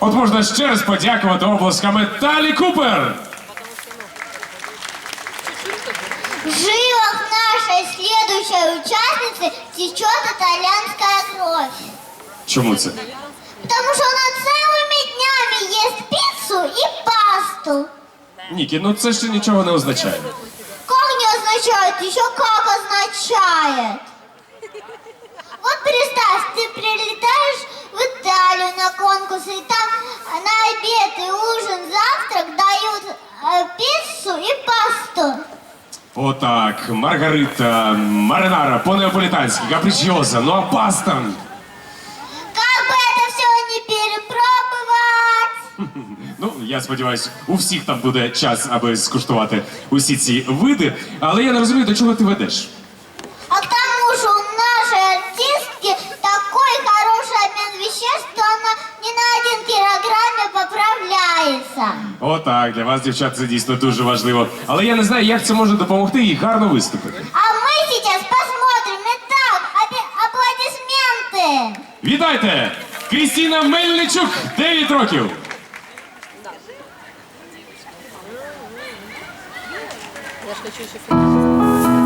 От можна ще раз подякувати обласками Талі Купер. В жилах нашей следующей участницы течет итальянская кровь. Чому це? Потому что она целыми днями ест пиццу и пасту. Нікі, ну це ще нічого не означає. Как не означает, еще как означает. Италию на конкурс, и там на обед и ужин, завтрак дают э, пиццу и пасту. Отак, Маргарита, Маринара, по-неаполітанськи, капричіоза, ну а паста. Как бы это все не перепробовать. Ну, я сподіваюся, у всіх там буде час, аби скуштувати усі ці види. Але я не розумію, до чого ти ведеш. Поправляется. Отак, для вас, дівчат, це дійсно дуже важливо. Але я не знаю, як це може допомогти їй гарно виступити. А мы сейчас посмотрим. Итак, апе- аплодисменты. Вітайте! Крістіна Мельничук, 9 років. Я ж хочу еще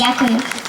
Дякую.